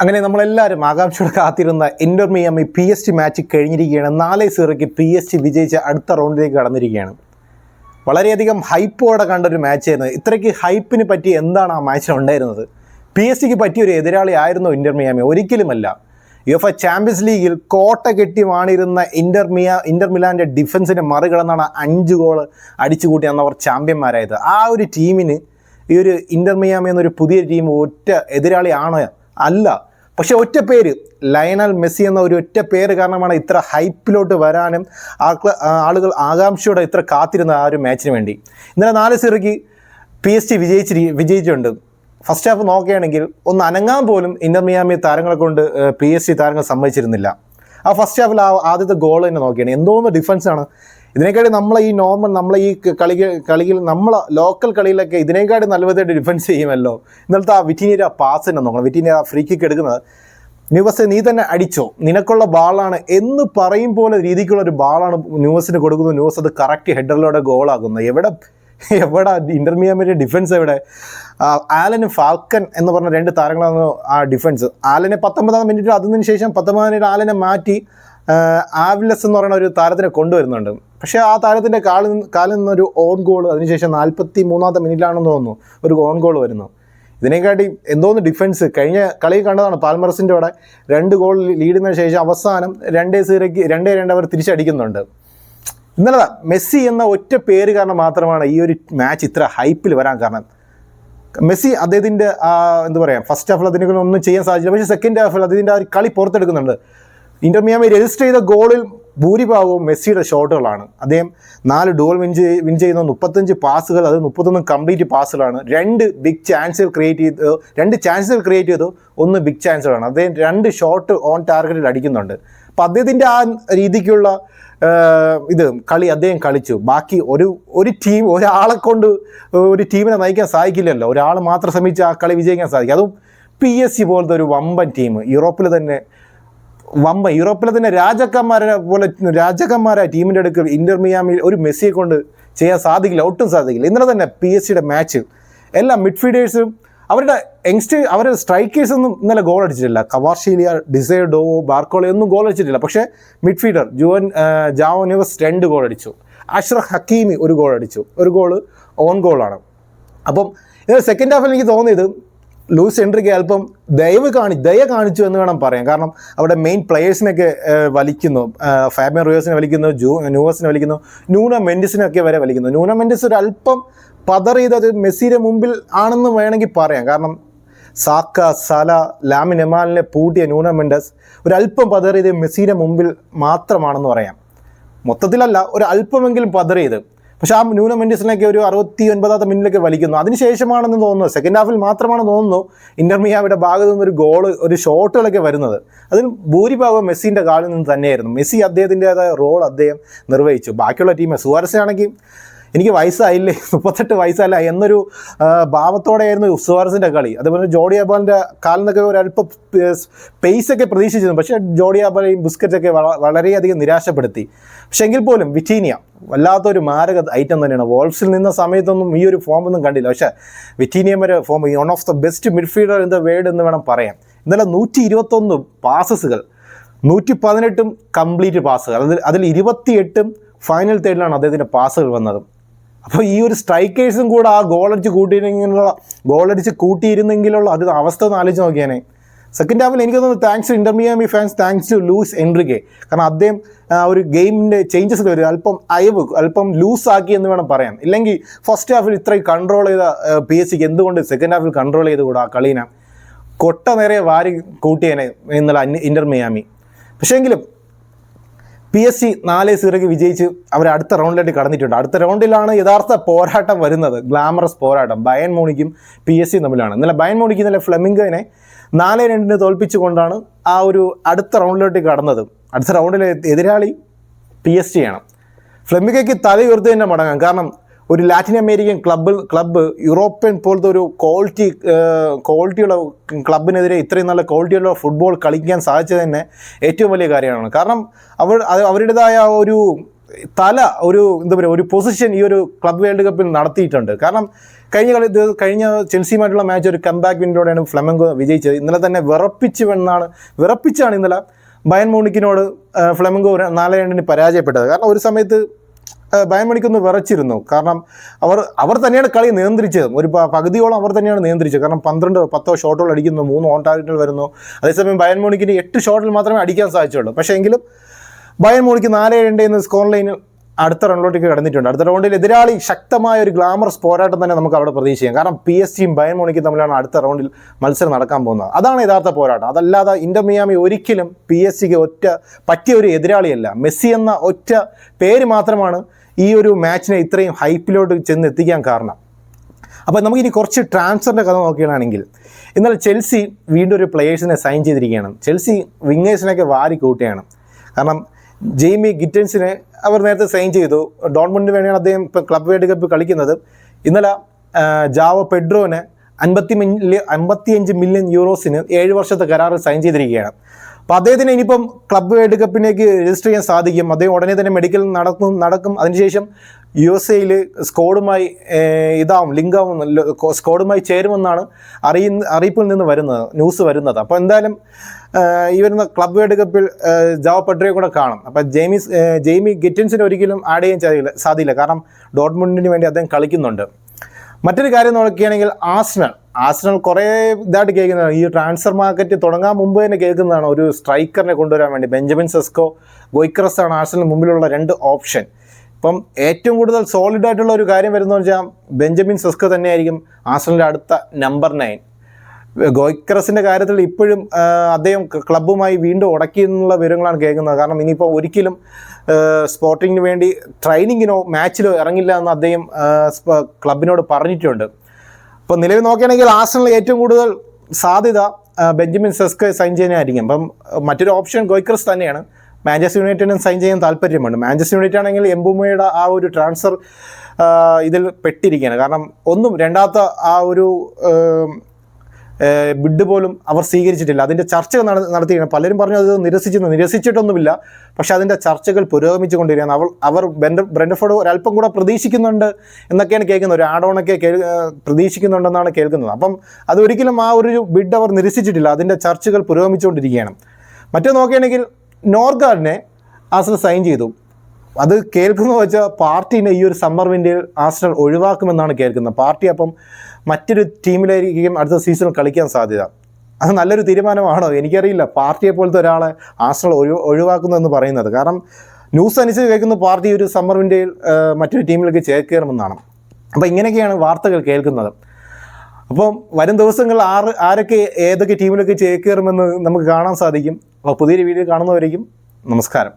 അങ്ങനെ നമ്മളെല്ലാവരും ആകാംക്ഷയോടെ കാത്തിരുന്ന Inter Miami P S G match കഴിഞ്ഞിരിക്കുകയാണ്. നാല് സീറോയ്ക്ക് പി എസ് ടി വിജയിച്ച് അടുത്ത റൗണ്ടിലേക്ക് കടന്നിരിക്കുകയാണ്. വളരെയധികം ഹൈപ്പോടെ കണ്ടൊരു മാച്ചായിരുന്നു ഇത്രയ്ക്ക് ഹൈപ്പിന് പറ്റി എന്താണ് ആ മാച്ചിൽ ഉണ്ടായിരുന്നത്? പി എസ് ടിക്ക് പറ്റിയൊരു എതിരാളി ആയിരുന്നു ഇൻഡർ മിയാമി ഒരിക്കലുമല്ല. യു എഫ് ചാമ്പ്യൻസ് ലീഗിൽ കോട്ട കെട്ടി വാണിരുന്ന ഇന്റർ മിയ ഇന്റർ മിലാന്റെ ഡിഫൻസിനെ മറികടന്നാണ് അഞ്ച് ഗോൾ അടിച്ചു കൂട്ടി അന്ന് അവർ ചാമ്പ്യന്മാരായത്. ആ ഒരു ടീമിന് ഈ ഒരു ഇന്റർ മിയാമി എന്നൊരു പുതിയ ടീം ഒറ്റ എതിരാളിയാണ് അല്ല. പക്ഷെ ഒറ്റ പേര് ലയണൽ മെസ്സി എന്ന ഒരു ഒറ്റ പേര് കാരണമാണ് ഇത്ര ഹൈപ്പിലോട്ട് വരാനും ആളുകൾ ആകാംക്ഷയോടെ ഇത്ര കാത്തിരുന്ന ആ ഒരു മാച്ചിന് വേണ്ടി. ഇന്നലെ നാല് സീറോയ്ക്ക് പി എസ് ടി വിജയിച്ചിരി വിജയിച്ചിട്ടുണ്ട്. ഫസ്റ്റ് ഹാഫ് നോക്കുകയാണെങ്കിൽ ഒന്ന് അനങ്ങാൻ പോലും ഇന്റർ മിയാമി താരങ്ങളെ കൊണ്ട് പി എസ് ടി താരങ്ങൾ സമ്മതിച്ചിരുന്നില്ല. ആ ഫസ്റ്റ് ഹാഫിൽ ആ ആദ്യത്തെ ഗോൾ തന്നെ നോക്കിയാണ് എന്തോന്ന് ഡിഫൻസാണ് ഇതിനേക്കാട്ടി നമ്മളെ ഈ നോർമൽ നമ്മളെ ഈ കളി കളിയിൽ നമ്മളെ ലോക്കൽ കളിയിലൊക്കെ ഇതിനേക്കാട്ടി നല്ലതായിട്ട് ഡിഫൻസ് ചെയ്യുമല്ലോ. ഇന്നലത്തെ ആ വിറ്റീനിയുടെ പാസ് തന്നെ നോക്കണം. വിറ്റീനിയ ഫ്രീ കിക്ക് എടുക്കുന്നത്. ന്യൂവസ് നീ തന്നെ അടിച്ചോ. നിനക്കുള്ള ബാളാണ് എന്ന് പറയും പോലെ രീതിക്കുള്ള ഒരു ബാളാണ് ന്യൂവസിന് കൊടുക്കുന്നത്. ന്യൂസ് അത് കറക്റ്റ് ഹെഡറിലൂടെ ഗോളാക്കുന്നത് എവിടെ എവിടെ ഇന്റർമീഡിയറ്റ് ഡിഫൻസ് എവിടെ? ആ, ആലന് ഫാൽക്കൻ എന്ന് പറഞ്ഞ രണ്ട് താരങ്ങളാണ് ആ ഡിഫൻസ് ആലനെ പത്തൊമ്പതാം മിനിറ്റിൽ അതിന് ശേഷം പത്തൊമ്പതാം മിനിറ്റ് ആലനെ മാറ്റി. ആ, ആവിലസ് എന്ന് പറയുന്ന ഒരു താരത്തിനെ കൊണ്ടുവരുന്നുണ്ട്. പക്ഷേ ആ താരത്തിന്റെ കാലിൽ നിന്ന് കാലിൽ നിന്നൊരു ഓൺ ഗോൾ അതിനുശേഷം നാൽപ്പത്തി മൂന്നാമത്തെ മിനിറ്റിലാണെന്ന് തോന്നുന്നു ഒരു ഓൺ ഗോൾ വരുന്നു. ഇതിനെക്കാട്ടി എന്തോന്ന് ഡിഫൻസ് കഴിഞ്ഞ കളി കണ്ടതാണ് പാൽമറസിന്റെ അവിടെ രണ്ട് ഗോൾ ലീഡിന് ശേഷം അവസാനം രണ്ടേ സീറയ്ക്ക് രണ്ടേ രണ്ട് അവർ തിരിച്ചടിക്കുന്നുണ്ട്. ഇന്നലെ മെസ്സി എന്ന ഒറ്റ പേര് കാരണം മാത്രമാണ് ഈ ഒരു മാച്ച് ഇത്ര ഹൈപ്പിൽ വരാൻ കാരണം. മെസ്സി അദ്ദേഹത്തിന്റെ എന്താ പറയുക ഫസ്റ്റ് ഹാഫിൽ അതിനെ കൊണ്ട് ഒന്നും ചെയ്യാൻ സാധിച്ചില്ല. പക്ഷേ സെക്കൻഡ് ഹാഫിൽ അതിന്റെ ആ ഒരു കളി പുറത്തെടുക്കുന്നുണ്ട്. ഇന്റർ മിയാമി രജിസ്റ്റർ ചെയ്ത ഗോളിൽ ഭൂരിഭാഗവും മെസ്സിയുടെ ഷോട്ടുകളാണ്. അദ്ദേഹം നാല് ഡോൾ വിൻ ചെയ് വിൻ ചെയ്യുന്ന മുപ്പത്തഞ്ച് പാസുകൾ അത് മുപ്പത്തൊന്ന് കംപ്ലീറ്റ് പാസുകളാണ്. രണ്ട് ബിഗ് ചാൻസുകൾ ക്രിയേറ്റ് ചെയ്ത് രണ്ട് ചാൻസുകൾ ക്രിയേറ്റ് ചെയ്തു ഒന്ന് ബിഗ് ചാൻസുകളാണ് അദ്ദേഹം രണ്ട് ഷോട്ട് ഓൺ ടാർഗറ്റിൽ അടിക്കുന്നുണ്ട്. അപ്പം അദ്ദേഹത്തിന്റെ ആ രീതിക്കുള്ള ഇത് കളി അദ്ദേഹം കളിച്ചു. ബാക്കി ഒരു ഒരു ടീം ഒരാളെ കൊണ്ട് ഒരു ടീമിനെ നയിക്കാൻ സാധിക്കില്ലല്ലോ. ഒരാൾ മാത്രം ശ്രമിച്ച് ആ കളി വിജയിക്കാൻ സാധിക്കും. അതും പി എസ് സി പോലത്തെ ഒരു വമ്പൻ ടീം യൂറോപ്പിൽ തന്നെ വമ്പൻ. യൂറോപ്പിലെ തന്നെ രാജാക്കന്മാരെ പോലെ രാജാക്കന്മാരെ ടീമിന്റെ അടുക്കൽ ഇന്റർ മിയാമി ഒരു മെസ്സിയെ കൊണ്ട് ചെയ്യാൻ സാധിക്കില്ല ഒട്ടും സാധിക്കില്ല. ഇന്നലെ തന്നെ പി എസ് സിയുടെ മാച്ച് എല്ലാ മിഡ്ഫീൽഡേഴ്സും അവരുടെ യങ്സ്റ്റേ അവരുടെ സ്ട്രൈക്കേഴ്സ് ഒന്നും ഇന്നലെ ഗോൾ അടിച്ചിട്ടില്ല. കവാർഷീലിയ ഡിസൈഡോ ബാർക്കോളി ഒന്നും ഗോൾ അടിച്ചിട്ടില്ല. പക്ഷേ മിഡ്ഫീൽഡർ ജുവൻ ജാവോനിവസ് രണ്ട് ഗോൾ അടിച്ചു. അഷ്റഫ് ഹക്കീമി ഒരു ഗോൾ അടിച്ചു. ഒരു ഗോൾ ഓൺ ഗോളാണ് അപ്പം ഇത് സെക്കൻഡ് ഹാഫിൽ എനിക്ക് തോന്നിയത് ലൂസ് എൻട്രിക്ക് അല്പം ദയവ് കാണി ദയ കാണിച്ചു എന്ന് വേണം പറയാം കാരണം അവിടെ മെയിൻ പ്ലെയേഴ്സിനൊക്കെ വലിക്കുന്നു. ഫാബിയൻ റിയേഴ്സിനെ വലിക്കുന്നു ജൂ ന്യൂവസിനെ വലിക്കുന്നു ന്യൂന മെൻഡിസിനൊക്കെ വരെ വലിക്കുന്നു. ന്യൂന മെൻഡിസ് ഒരു അല്പം പതറിയത് മെസ്സിയുടെ മുമ്പിൽ ആണെന്ന് വേണമെങ്കിൽ പറയാം. കാരണം സാക്ക സല ലാമിൻ എമാലിനെ പൂട്ടിയ ന്യൂന മെൻഡസ് ഒരു അല്പം പതറിയത് മെസ്സിയുടെ മുമ്പിൽ മാത്രമാണെന്ന് പറയാം. മൊത്തത്തിലല്ല ഒരു അല്പമെങ്കിലും പതറിയത്. പക്ഷെ ആ ന്യൂന മെൻഡിസിനൊക്കെ ഒരു അറുപത്തി ഒൻപതാമത്തെ മിനിറ്റിലൊക്കെ വലിക്കുന്നു. അതിനുശേഷമാണെന്ന് തോന്നുന്നു. സെക്കൻഡ് ഹാഫിൽ മാത്രമാണ് തോന്നുന്നു ഇന്റർമിയാവിയുടെ ഭാഗത്തു നിന്ന് ഒരു ഗോൾ ഒരു ഷോട്ടുകളൊക്കെ വരുന്നത്. അതിൽ ഭൂരിഭാഗം മെസ്സിന്റെ കാലിൽ നിന്ന് തന്നെയായിരുന്നു. മെസ്സി അദ്ദേഹത്തിന്റെതായ റോൾ അദ്ദേഹം നിർവഹിച്ചു. ബാക്കിയുള്ള ടീം സുവാരസാണെങ്കിൽ എനിക്ക് വയസ്സായില്ലേ? മുപ്പത്തെട്ട് വയസ്സല്ല? എന്നൊരു ഭാവത്തോടെയായിരുന്നു സുവാർസിന്റെ കളി. അതുപോലെ ജോഡി അബാലിന്റെ കാലിൽ നിന്നൊക്കെ ഒരല്പം പേസ് ഒക്കെ പ്രതീക്ഷിച്ചിരുന്നു. പക്ഷേ ജോഡി അബാലയും ബിസ്ക്കറ്റൊക്കെ വള- വളരെയധികം നിരാശപ്പെടുത്തി. പക്ഷെ എങ്കിൽ പോലും വിറ്റീനിയ വല്ലാത്തൊരു മാരക ഐറ്റം തന്നെയാണ്. വോൾഫ്സിൽ നിന്ന സമയത്തൊന്നും ഈ ഒരു ഫോം ഒന്നും കണ്ടില്ല. പക്ഷേ വിറ്റീനിയം വരെ form one of the best midfielder in the world എന്ന് വേണം പറയാം ഇന്നലെ നൂറ്റി ഇരുപത്തൊന്ന് പാസസുകൾ നൂറ്റി പതിനെട്ടും കംപ്ലീറ്റ് പാസുകൾ അതിൽ അതിൽ ഇരുപത്തിയെട്ടും ഫൈനൽ തേർഡിലാണ് അദ്ദേഹത്തിന്റെ പാസുകൾ വന്നത്. അപ്പോൾ ഈ ഒരു സ്ട്രൈക്കേഴ്സും കൂടെ ആ ഗോളടിച്ച് കൂട്ടിയിരുന്നെങ്കിലുള്ള ഗോളടിച്ച് കൂട്ടിയിരുന്നെങ്കിലുള്ള അത് അവസ്ഥ ഒന്ന് ആലോചിച്ച് നോക്കിയാനേ. സെക്കൻഡ് ഹാഫിൽ എനിക്ക് തോന്നുന്നു thanks to Inter Miami fans thanks to Luis Enrique കാരണം അദ്ദേഹം ഒരു ഗെയിമിന്റെ ചേഞ്ചസ് വരും. അല്പം അയവ് അല്പം ലൂസ് ആക്കി എന്ന് വേണം പറയാൻ. ഇല്ലെങ്കിൽ ഫസ്റ്റ് ഹാഫിൽ ഇത്രയും കൺട്രോൾ ചെയ്ത പി എസ് സിക്ക് എന്തുകൊണ്ട് സെക്കൻഡ് ഹാഫിൽ കൺട്രോൾ ചെയ്ത് കൂടാ ആ കളീനെ? കൊട്ട നേരെ വാരി കൂട്ടിയേനെ ഇന്നലെ ഇന്റർ മിയാമി പക്ഷേങ്കിലും പി എസ് സി നാല് സീറോയ്ക്ക് വിജയിച്ച് അവർ അടുത്ത റൗണ്ടിലേക്ക് കടന്നിട്ടുണ്ട്. അടുത്ത റൗണ്ടിലാണ് യഥാർത്ഥ പോരാട്ടം വരുന്നത്. ഗ്ലാമറസ് പോരാട്ടം. ബയൻ മോണിക്കും പി എസ് സിയും തമ്മിലാണ്. ഇന്നലെ ബയൻ മോണിക്ക് ഇന്നലെ ഫ്ലമിംഗോനെ നാല് രണ്ടിന് തോൽപ്പിച്ചുകൊണ്ടാണ് ആ ഒരു അടുത്ത റൗണ്ടിലോട്ട് കടന്നത്. അടുത്ത റൗണ്ടിലെ എതിരാളി പി എസ് സി ആണ് ഫ്ലമിംഗയ്ക്ക് തല ഉയർത്തി തന്നെ മടങ്ങാം കാരണം ഒരു Latin American club club European പോലത്തെ ഒരു ക്വാളിറ്റി ക്വാളിറ്റിയുള്ള ക്ലബിനെതിരെ ഇത്രയും നല്ല ക്വാളിറ്റിയുള്ള ഫുട്ബോൾ കളിക്കാൻ സാധിച്ചത് തന്നെ ഏറ്റവും വലിയ കാര്യമാണ്. കാരണം അവർ അവരുടേതായ ഒരു തല ഒരു എന്താ പറയുക ഒരു പൊസിഷൻ ഈ ഒരു ക്ലബ് വേൾഡ് കപ്പിൽ നടത്തിയിട്ടുണ്ട്. കാരണം കഴിഞ്ഞ കളി കഴിഞ്ഞ ചെൽസിയുമായിട്ടുള്ള മാച്ച് ഒരു കംബാക്ക് വിൻഡോടെയാണ് ഫ്ലമെങ്കോ വിജയിച്ചത്. ഇന്നലെ തന്നെ വിറപ്പിച്ചു എന്നാണ് വിറപ്പിച്ചാണ് ഇന്നലെ ബയൻ മോണിക്കിനോട് ഫ്ലെമംഗോ നാല് രണ്ടിന് പരാജയപ്പെട്ടത്. കാരണം ഒരു സമയത്ത് ആ, ബയൻ മണിക്കൊന്ന് വിറച്ചിരുന്നു. കാരണം അവർ അവർ തന്നെയാണ് കളി നിയന്ത്രിച്ചത്. ഒരു പകുതിയോളം അവർ തന്നെയാണ് നിയന്ത്രിച്ചത്. കാരണം പന്ത്രണ്ട് പത്തോ ഷോട്ടുകൾ അടിക്കുന്നു മൂന്ന് ഓൺ ടാർഗറ്റുകൾ വരുന്നു. അതേസമയം ബയൻ മോണിക്കിന് എട്ട് ഷോട്ടിൽ മാത്രമേ അടിക്കാൻ സാധിച്ചുള്ളൂ. പക്ഷേ എങ്കിലും ബയൻ മോണിക്ക് നാല് രണ്ട് എന്ന സ്കോർ ലൈനിൽ അടുത്ത റൗണ്ടിലേക്ക് കടന്നിട്ടുണ്ട്. അടുത്ത റൗണ്ടിൽ എതിരാളി ശക്തമായ ഒരു ഗ്ലാമറസ് പോരാട്ടം തന്നെ നമുക്ക് അവിടെ പ്രതീക്ഷിക്കാം. കാരണം പി എസ് ജിയും ബയൻ മോണിക്കും തമ്മിലാണ് അടുത്ത റൗണ്ടിൽ മത്സരം നടക്കാൻ പോകുന്നത്. അതാണ് യഥാർത്ഥ പോരാട്ടം. അതല്ലാതെ ഇന്റർ മിയാമി ഒരിക്കലും പി എസ് സിക്ക് ഒറ്റ പറ്റിയ ഒരു എതിരാളിയല്ല. മെസ്സി എന്ന ഒറ്റ പേര് മാത്രമാണ് ഈ ഒരു മാച്ചിനെ ഇത്രയും ഹൈപ്പിലോട്ട് ചെന്ന് എത്തിക്കാൻ കാരണം. അപ്പോൾ നമുക്കിനി കുറച്ച് ട്രാൻസ്ഫറിന്റെ കഥ നോക്കുകയാണെങ്കിൽ എന്നാൽ ചെൽസി വീണ്ടും ഒരു പ്ലെയേഴ്സിനെ സൈൻ ചെയ്തിരിക്കുകയാണ്. ചെൽസി വിങ്ങേഴ്സിനൊക്കെ വാരി കൂട്ടുകയാണ്. കാരണം ജെയ്മി ഗിറ്റൻസിനെ അവർ നേരത്തെ സൈൻ ചെയ്തു. ഡോൺമുണ്ടിന് വേണ്ടിയാണ് അദ്ദേഹം ഇപ്പോൾ ക്ലബ് വേൾഡ് കപ്പ് കളിക്കുന്നത്. ഇന്നലെ ജാവ പെഡ്രോനെ അൻപത്തി മില്യൺ അമ്പത്തിയഞ്ച് മില്യൺ യൂറോസിന് ഏഴ് വർഷത്തെ കരാറിൽ സൈൻ ചെയ്തിരിക്കുകയാണ്. അപ്പോൾ അദ്ദേഹത്തിന് ഇനിയിപ്പം ക്ലബ് വേൾഡ് കപ്പിലേക്ക് രജിസ്റ്റർ ചെയ്യാൻ സാധിക്കും. അദ്ദേഹം ഉടനെ തന്നെ മെഡിക്കൽ നടക്കും നടക്കും. അതിനുശേഷം യു എസ് എയിൽ സ്കോഡുമായി ഇതാവും ലിങ്കാവും സ്കോഡുമായി ചേരുമെന്നാണ് അറിയുന്ന അറിയിപ്പിൽ നിന്ന് വരുന്നത് ന്യൂസ് വരുന്നത്. അപ്പോൾ എന്തായാലും ഈ വരുന്ന ക്ലബ് വേൾഡ് കപ്പിൽ ജാവ പട്രയെ കൂടെ കാണും. അപ്പോൾ ജെയ്മിസ് ഏഹ്, ജെയ്മി ഗിറ്റൻസിന് ഒരിക്കലും ആഡ് ചെയ്യാൻ സാധിക്കില്ല സാധിക്കില്ല കാരണം ഡോട്ട്മുണ്ടിന് വേണ്ടി അദ്ദേഹം കളിക്കുന്നുണ്ട്. മറ്റൊരു കാര്യം നോക്കുകയാണെങ്കിൽ ആസ്നൽ ആസ്നൽ കുറേ ഇതായിട്ട് കേൾക്കുന്നതാണ്. ഈ ട്രാൻസ്ഫർ മാർക്കറ്റ് തുടങ്ങാൻ മുമ്പ് തന്നെ കേൾക്കുന്നതാണ് ഒരു സ്ട്രൈക്കറിനെ കൊണ്ടുവരാൻ വേണ്ടി. ബെഞ്ചമിൻ സെസ്കോ ഗോയ്ക്രസ് ആണ് ആസ്നലിന് മുമ്പിലുള്ള രണ്ട് ഓപ്ഷൻ. ഇപ്പം ഏറ്റവും കൂടുതൽ സോളിഡ് ആയിട്ടുള്ള ഒരു കാര്യം വരുന്നതെന്ന് വെച്ചാൽ ബെഞ്ചമിൻ സെസ്കോ തന്നെയായിരിക്കും ആസ്നലിന്റെ അടുത്ത നമ്പർ നയൻ ഗോയ്ക്രസിന്റെ കാര്യത്തിൽ ഇപ്പോഴും അദ്ദേഹം ക്ലബ്ബുമായി വീണ്ടും ഉടക്കി എന്നുള്ള വിവരങ്ങളാണ് കേൾക്കുന്നത്. കാരണം ഇനിയിപ്പോൾ ഒരിക്കലും സ്പോർട്ടിങ്ങിന് വേണ്ടി ട്രെയിനിങ്ങിനോ മാച്ചിലോ ഇറങ്ങില്ല എന്ന് അദ്ദേഹം ക്ലബിനോട് പറഞ്ഞിട്ടുണ്ട്. അപ്പോൾ നിലവിൽ നോക്കുകയാണെങ്കിൽ ആസണൽ ഏറ്റവും കൂടുതൽ സാധ്യത ബെഞ്ചമിൻ സെസ്ക് സൈൻ ചെയ്യാനായിരിക്കും അപ്പം മറ്റൊരു ഓപ്ഷൻ ഗോയ്ക്രസ് തന്നെയാണ്. മാഞ്ചസ്റ്റർ യുണൈറ്റഡിനും സൈൻ ചെയ്യാൻ താല്പര്യമുണ്ട്. മാഞ്ചസ്റ്റർ യുണൈറ്റഡ് ആണെങ്കിൽ എംബുമയുടെ ആ ഒരു ട്രാൻസ്ഫർ ഇതിൽ പെട്ടിരിക്കുകയാണ്. കാരണം ഒന്നും രണ്ടാമത്തെ ആ ഒരു ബിഡ് പോലും അവർ സ്വീകരിച്ചിട്ടില്ല. അതിന്റെ ചർച്ചകൾ നടത്തിയിരുന്നു പലരും പറഞ്ഞു അത് നിരസിച്ചു നിരസിച്ചിട്ടൊന്നുമില്ല. പക്ഷെ അതിന്റെ ചർച്ചകൾ പുരോഗമിച്ചു അവൾ അവർ ബെൻഡ ബ്രെൻഡഫോർഡ് ഒരല്പം കൂടെ പ്രതീക്ഷിക്കുന്നുണ്ട് എന്നൊക്കെയാണ് കേൾക്കുന്നത്. ഒരു ആഡോണൊക്കെ കേൾ പ്രതീക്ഷിക്കുന്നുണ്ടെന്നാണ് കേൾക്കുന്നത്. അപ്പം അതൊരിക്കലും ആ ഒരു ബിഡ് അവർ നിരസിച്ചിട്ടില്ല. അതിന്റെ ചർച്ചകൾ പുരോഗമിച്ചുകൊണ്ടിരിക്കുകയാണ്. മറ്റേ നോക്കുകയാണെങ്കിൽ നോർഗാർഡിനെ ആസ്ട്രൽ സൈൻ ചെയ്തു. അത് കേൾക്കുന്ന വെച്ചാൽ പാർട്ടീനെ ഈ ഒരു സമ്മർ വിൻഡിൽ ആസ്ട്രൽ ഒഴിവാക്കുമെന്നാണ് കേൾക്കുന്നത്. പാർട്ടി അപ്പം മറ്റൊരു ടീമിലായിരിക്കും അടുത്ത സീസണിൽ കളിക്കാൻ സാധ്യത. അത് നല്ലൊരു തീരുമാനമാണോ? എനിക്കറിയില്ല. പാർട്ടിയെ പോലത്തെ ഒരാളെ ആസ്ട്രൽ ഒഴി ഒഴിവാക്കുന്നതെന്ന് പറയുന്നത്. കാരണം ന്യൂസ് അനുസരിച്ച് കേൾക്കുന്ന പാർട്ടി ഒരു സമ്മർ വിൻഡിൽ മറ്റൊരു ടീമിലേക്ക് ചേക്കേറുമെന്നാണ്. അപ്പോൾ ഇങ്ങനെയൊക്കെയാണ് വാർത്തകൾ കേൾക്കുന്നത്. അപ്പം വരും ദിവസങ്ങളിൽ ആറ് ആരൊക്കെ ഏതൊക്കെ ടീമിലൊക്കെ ചേക്കേറുമെന്ന് നമുക്ക് കാണാൻ സാധിക്കും? അപ്പോൾ പുതിയൊരു വീഡിയോ കാണുന്നവരേക്കും നമസ്കാരം.